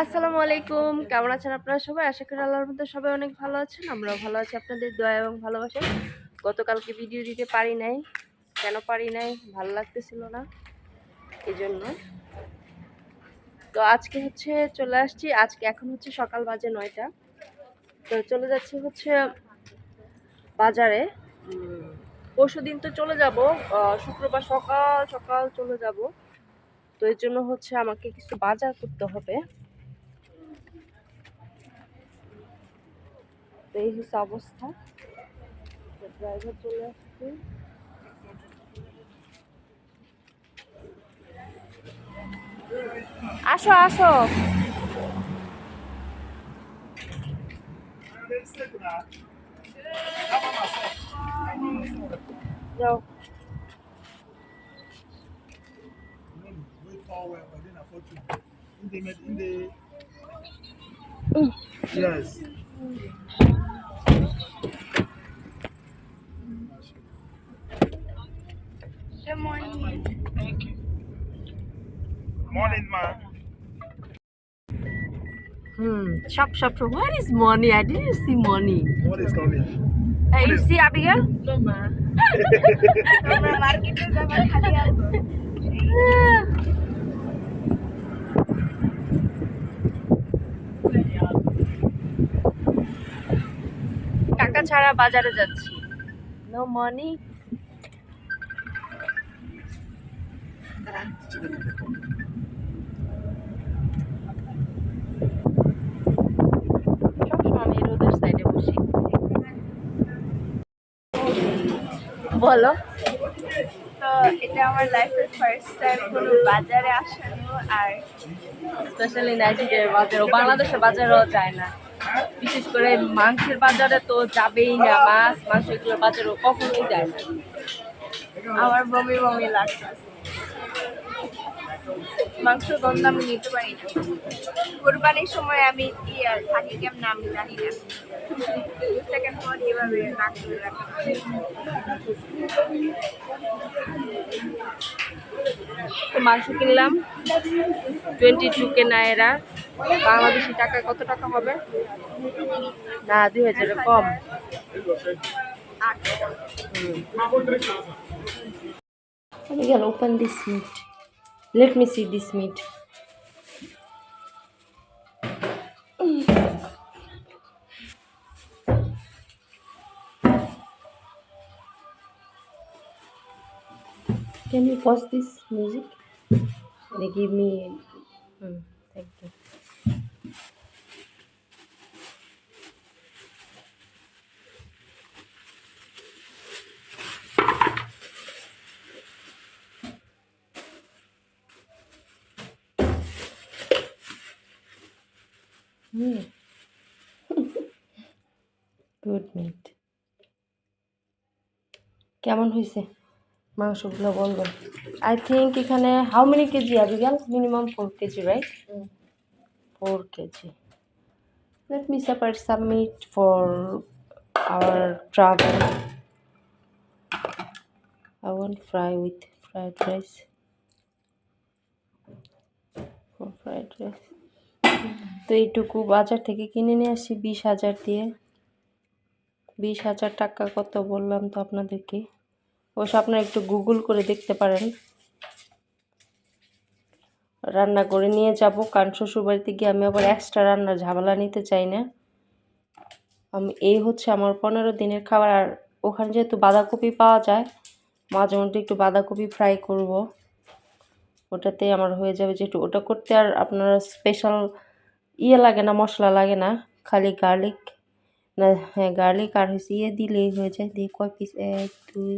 আসসালামু আলাইকুম। কেমন আছেন আপনারা সবাই? আশা করি আল্লাহর মধ্যে সবাই অনেক ভালো আছেন। আমরাও ভালো আছি। আপনাদের দয়া এবং ভালোবাসা গতকালকে ভিডিও দিতে পারি নাই। কেন পারি নাই? ভালো লাগতেছিল না। এই জন্য তো আজকে হচ্ছে চলে আসছি। আজকে এখন হচ্ছে সকাল বাজে নয়টা। তো চলে যাচ্ছি হচ্ছে বাজারে। পরশু দিন তো চলে যাব। শুক্রবার সকাল সকাল চলে যাব। তো এর জন্য হচ্ছে আমাকে কিছু বাজার করতে হবে। এই হচ্ছে অবস্থা। ড্রাইভার চলে আসছে। আসো আসো। যাও। all well, but. In the, in the, oh. yes. Good morning. Thank you. Morning, ma. Hmm. Shop, shop, shop. Where is money? I didn't see money. What is coming? Hey, you see Abigail? No, ma. Market is টাকা ছাড়া বাজারে যাচ্ছি। No money বলো। তো এটা আমার লাইফের first time কোনো বাজারে আসানো আর স্পেশালি নাইজেরিয়ার বাজার ও বাংলাদেশের বাজারেও যায় না। বিশেষ করে মাংসের বাজারে তো যাবেই না, মাছ, মাংস এগুলোর বাজারও কখনোই যায় না। আমার বমি বমি লাগতেছে মাংস গন্ধ আমি নিতে পারি না। কোরবানির সময় আমি থাকি কেমন আমি জানি না। সেকেন্ড পর এভাবে নাক তো মাংস কিনলাম। Twenty two K naira Bangladeshi taka কত টাকা হবে? না দুই হাজারে কম। আট। Miguel, open this meat. Let me see this meat. Can you pause this music? They give me. Hmm, thank you. Good meat কেমন হয়েছে মাংসগুলো বলবেন। আই থিঙ্ক এখানে how many kg Abigail minimum four kg right four kg. Let me separate submit for our travel I want fry with fried rice For fried rice. তো এইটুকু বাজার থেকে কিনে নিয়ে আসি, বিশ হাজার দিয়ে। বিশ হাজার টাকা কত বললাম তো আপনাদেরকে? অবশ্য আপনারা একটু গুগল করে দেখতে পারেন। রান্না করে নিয়ে যাব, কারণ শ্বশুরবাড়িতে গিয়ে আমি আবার এক্সট্রা রান্নার ঝামেলা নিতে চাই না। আমি, এই হচ্ছে আমার পনেরো দিনের খাবার, আর ওখানে যেহেতু বাঁধাকপি পাওয়া যায়, মাঝে মধ্যে একটু বাঁধাকপি ফ্রাই করব। ওটাতে আমার হয়ে যাবে যেহেতু ওটা করতে আর আপনার স্পেশাল ইয়ে লাগে না, মশলা লাগে না, খালি গার্লিক না হ্যাঁ গার্লিক আর হচ্ছে ইয়ে দিলেই হয়ে যায়। দিয়ে কয় পিস এক, দুই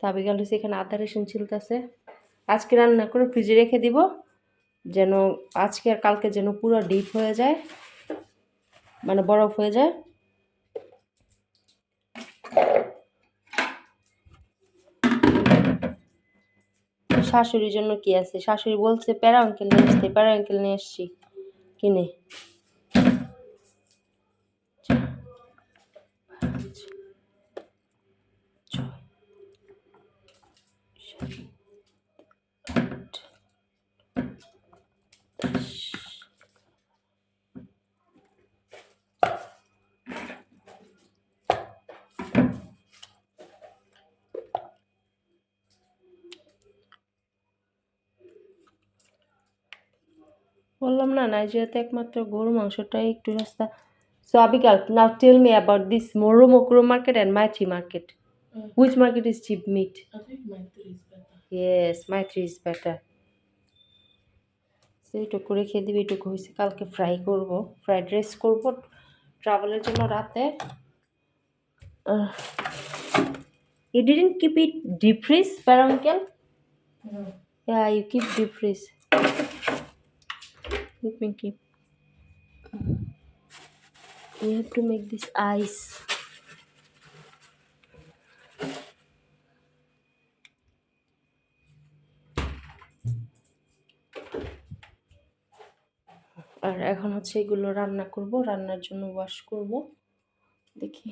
তাবে গেল হচ্ছে এখানে আদা, রসুন ছিলতেছে। আজকে রান্না করে ফ্রিজে রেখে দিব, যেন আজকে আর কালকে যেন পুরো ডিপ হয়ে যায় মানে বরফ হয়ে যায়। শাশুড়ির জন্য কি আছে? শাশুড়ি বলছে, প্যারা অঙ্কেল নিয়ে আসতে, প্যারা অঙ্কেল নিয়ে আসছি। কিনে। বললাম না নাইজেরিয়াতে একমাত্র গরু মাংসটাই একটু সস্তা so Abigail now tell me about this Moro Mokoro market and Mythri market which market is cheap meat. Yes Mythri is better সেইটুকু রেখে দিবি এটুকু হয়েছে কালকে ফ্রাই করব ফ্রাইড রাইস করব ট্রাভেলের জন্য রাতে। You didn't keep it deep fridge প্যারাঙ্কেল you keep deep freeze. look pinky. You have to make this eyes আর এখন হচ্ছে এগুলো রান্না করব, রান্নার জন্য ওয়াশ করব। দেখি।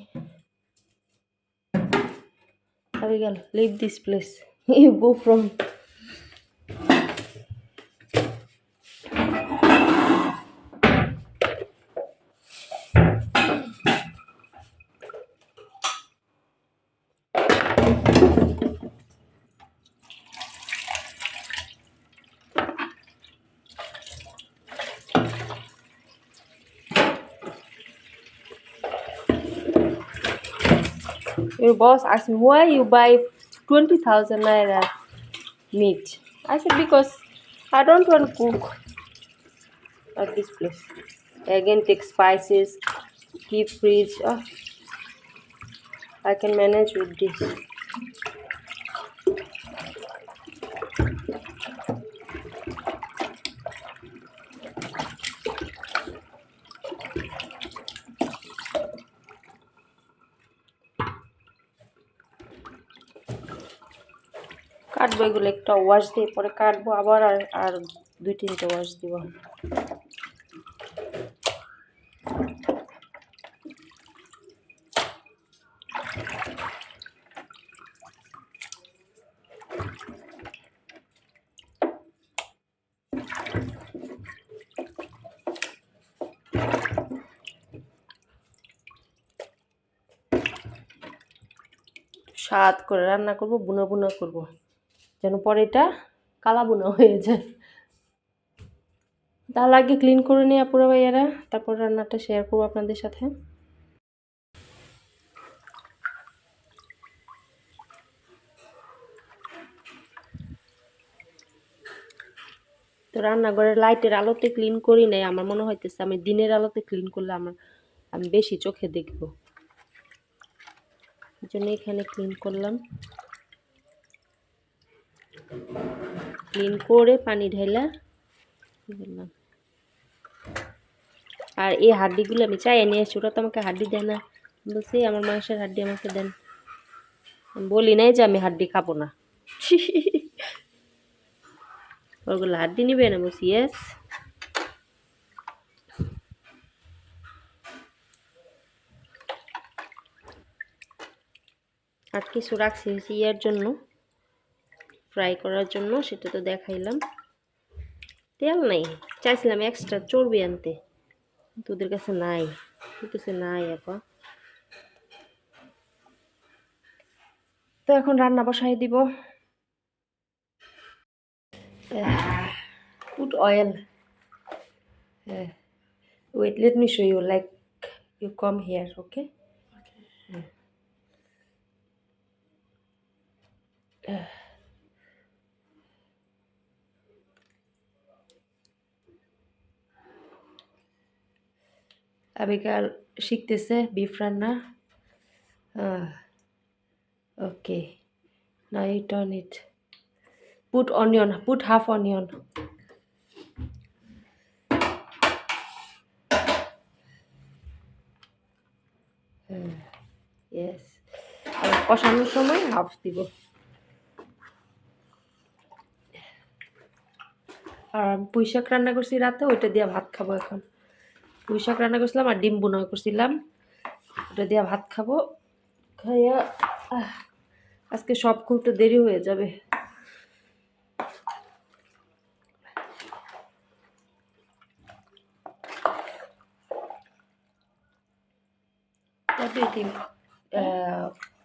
আর গেল leave this place you go from Your boss asked me why you buy twenty thousand naira meat. I said because I don't want to cook at this place. Again, take spices, keep fridge. Oh, I can manage with this. কাটবো, এগুলো একটা wash দিয়ে পরে কাটবো আবার আর আর দুই তিনটে wash দিব। স্বাদ করে রান্না করব, বুনো বুনো করব। যেন পরে এটা কালা বুনো হয়ে যায়। তার আগে ক্লিন করে নিই আপুরা ভাইয়ারা, তারপর রান্নাটা শেয়ার করব আপনাদের সাথে। তো রান্নাঘরের লাইটের আলোতে ক্লিন করি নাই, আমার মনে হইতেছে আমি দিনের আলোতে ক্লিন করলে আমার, আমি বেশি চোখে দেখব। এই জন্য এখানে ক্লিন করলাম। ক্লিন করে পানি ঢেলা দিলাম। আর এই হাড্ডিগুলো আমি চাই নিয়ে এসছি ওরা তো আমাকে হাড্ডি দেয় না। বলছি, আমার মাংসের হাড্ডি আমাকে দেন। বলি নাই যে আমি হাড্ডি খাব না। ওগুলো হাড্ডি নিবে না বলছি ইয়েস আর কিছু রাখছি ইয়ের জন্য। ফ্রাই করার জন্য সেটা তো দেখাইলাম। তেল নাই চাইছিলাম এক্সট্রা চর্বি আনতে। তোদের কাছে নাই কাছে নাই আপা। তো এখন রান্না বসাই দিব। পুট অয়েল হ্যাঁ wait let me show you like you come here okay আবিকাল শিখতেছে বিফ রান্না। ওকে না you turn it put onion put half onion yes কষানোর সময় হাফ দিব। আর আমি পুঁই শাক রান্না করছি রাতে, ওইটা দিয়ে ভাত খাব এখন। পুঁই শাক রান্না করছিলাম আর ডিম বুনা করছিলাম। ওটা দিয়ে ভাত খাব। খাইয়া আজকে সব খুব তো দেরি হয়ে যাবে।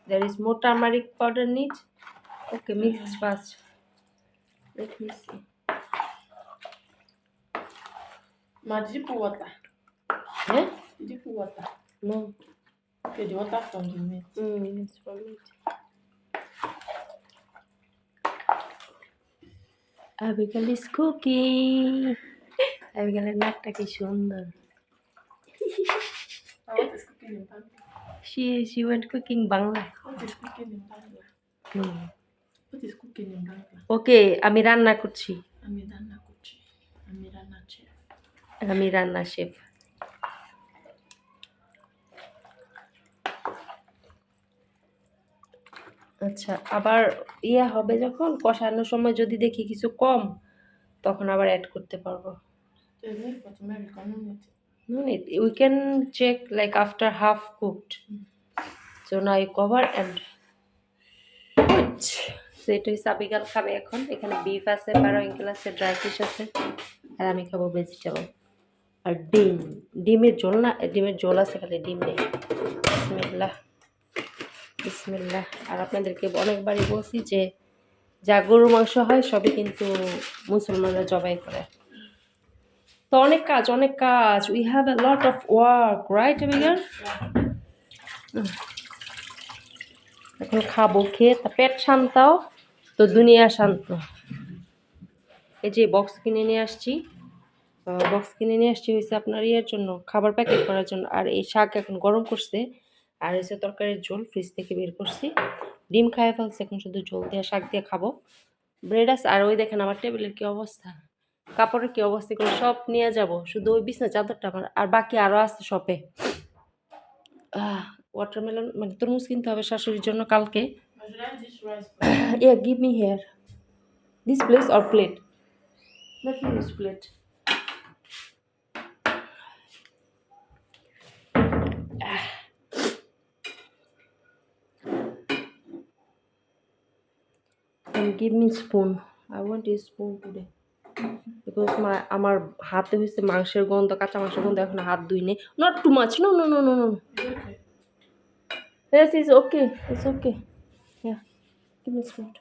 There is more turmeric powder নিচ ওকে মিক্স ফার্স্ট মাঝি পুয়াটা হ্যাঁ Did you put water? No Okay, the water from the meat. Hmm it's for me. Abikal is cooking আবিকালের নাকটা কি সুন্দর Now, what is cooking in Bangla? she she went cooking Bangla What is cooking in Bangla? Hmm What is cooking in Bangla? ওকে আমি রান্না করছি Amidana Kuchi. Amidana Chef. আমি রান্না chef আচ্ছা আবার ইয়ে হবে যখন? কষানোর সময় যদি দেখি কিছু কম তখন আবার অ্যাড করতে পারব। like after half cooked. So now you cover and put. So এটা হচ্ছে আবিগাল খাবে এখন। এখানে বিফ আছে প্যারাইঙ্কেল আছে ড্রাই ফিশ আছে। আর আমি খাব ভেজিটেবল আর ডিম। ডিমের ঝোল না ডিমের ঝোল আছে খালি ডিম নেই। বিসমিল্লাহ। বিসমিল্লাহ। আর আপনাদেরকে অনেকবারই বলছি যে, যা গরুর মাংস হয় সবই কিন্তু মুসলমানরা জবাই করে। তো অনেক কাজ অনেক কাজ। We have a lot of work right এবিগার এখন খাব, খেয়ে তা পেট শান্তাও, তো দুনিয়া শান্ত। এই যে বক্স কিনে নিয়ে আসছি। বক্স কিনে নিয়ে আসছি হয়েছে আপনার ইয়ের জন্য, খাবার প্যাকেট করার জন্য। আর এই শাক এখন গরম করছে। আর এসে তরকারির ঝোল ফ্রিজ থেকে বের করছি। ডিম খাইয়ে ফেলছি, এখন শুধু ঝোল দিয়ে শাক দিয়ে খাব। ব্রেড আছে, আর ওই দেখেন আমার টেবিলের কি অবস্থা? কাপড়ের কি অবস্থা করে সব নিয়ে যাব। শুধু ওই বিছনা, চাদরটা আমার, আর বাকি আরও আছে শপে ওয়াটারমেলন মানে তরমুজ কিনতে হবে শাশুড়ির জন্য কালকে। But should me here rice? yeah give me here this and give me spoon i want a spoon today because my আমার হাতে হয়েছে মাংসের গন্ধ কাঁচা মাংসের গন্ধ এখন হাত ধুই নেই নট টু মাছ no no no no no? Yes, it's okay. It's okay. Yeah. Give me spoon.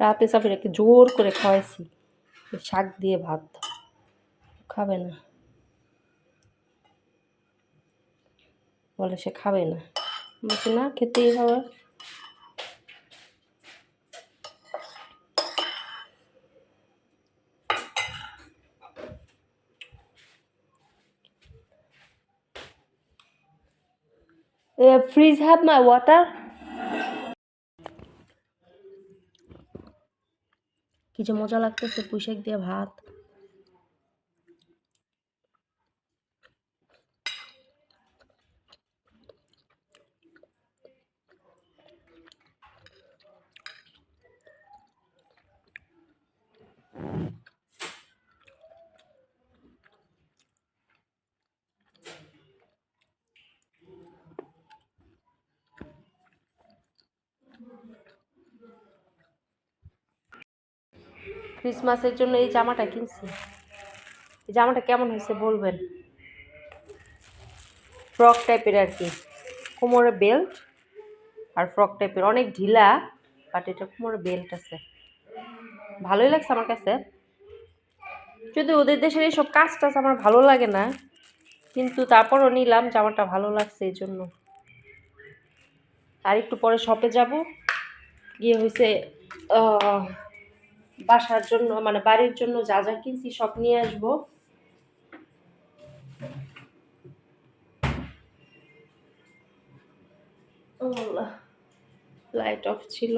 রাতে সব সাফিরাকে জোর করে খাওয়াইছি। শাক দিয়ে ভাত। খাবে না। বলে সে খাবে না। বলছি, না, খেতেই হবে। ফ্রিজ হ্যাভ মাই ওয়াটার কি যে মজা লাগতেছে পুঁশাক দিয়ে ভাত। ক্রিসমাসের জন্য এই জামাটা কিনছি। এই জামাটা কেমন হয়েছে বলবেন? ফ্রক টাইপের আর কি। কোমরে বেল্ট আর ফ্রক টাইপের অনেক ঢিলা বাট এটা কোমরে বেল্ট আছে। ভালোই লাগছে আমার কাছে। যদি ওদের দেশের এইসব কাজ টাজ আমার ভালো লাগে না, কিন্তু তারপরও নিলাম, জামাটা ভালো লাগছে এই জন্য। আর একটু পরে শপে যাব। গিয়ে হয়েছে বাসার জন্য মানে বাড়ির জন্য যা যা কিনছি সব নিয়ে আসব। লাইট অফ ছিল।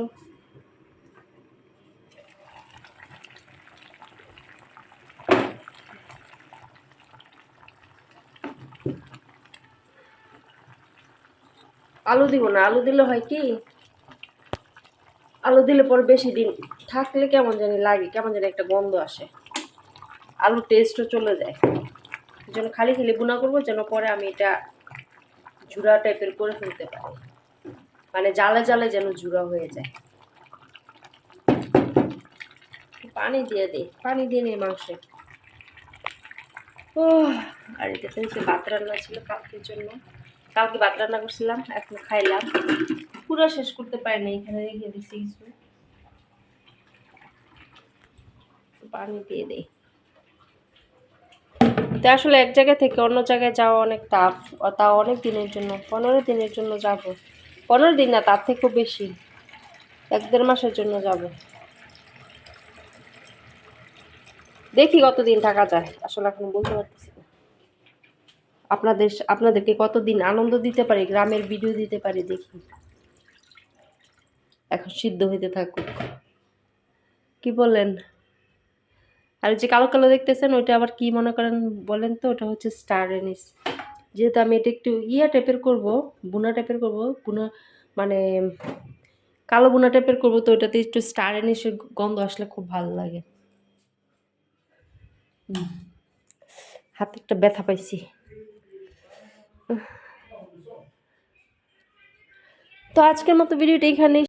আলু দিব না, আলু দিলে হয় কি? আলু দিলে পরে বেশি দিন থাকলে কেমন জানি লাগে, কেমন জানি একটা গন্ধ আসে। আলুর টেস্টও চলে যায়। জন্য খালি খালি বুনা করব যেন পরে আমি এটা ঝুরা টাইপের করে ফেলতে পারি। মানে জালে জালে যেন জুড়া হয়ে যায়। পানি দিয়ে দিই পানি দিয়ে নিই মাংসে। ও আর এটা ভাত রান্না ছিল কালকের জন্য। কালকে ভাত রান্না করছিলাম, এখন খাইলাম। পুরো শেষ করতে পারি না এখানে রেখে দিছি কিছু। পানি দিয়ে দিই। তো আসলে এক জায়গা থেকে অন্য জায়গায় যাওয়া অনেক টাফ তাও অনেক দিনের জন্য। পনেরো দিনের জন্য যাব। পনেরো দিন না, তার থেকেও বেশি। এক দেড় মাসের জন্য যাব। দেখি কতদিন থাকা যায়। আসলে এখন বলতে পারতেছি আপনাদের, আপনাদেরকে কতদিন আনন্দ দিতে পারি, গ্রামের ভিডিও দিতে পারি দেখি। এখন সিদ্ধ হইতে থাকুক। কি বলেন? আর যে কালো কালো দেখতেছেন, ওইটা আবার কি মনে করেন বলেন তো? ওটা হচ্ছে স্টার এনিস যেহেতু আমি এটা একটু ইয়া টাইপের করব, বুনা টাইপের করব, বুনা মানে কালো বুনা টাইপের করব, তো ওটাতে একটু স্টার এনিসের গন্ধ আসলে খুব ভালো লাগে। হাতে একটা ব্যথা পাইছি। তো আজকের মতো ভিডিওটা এখানেই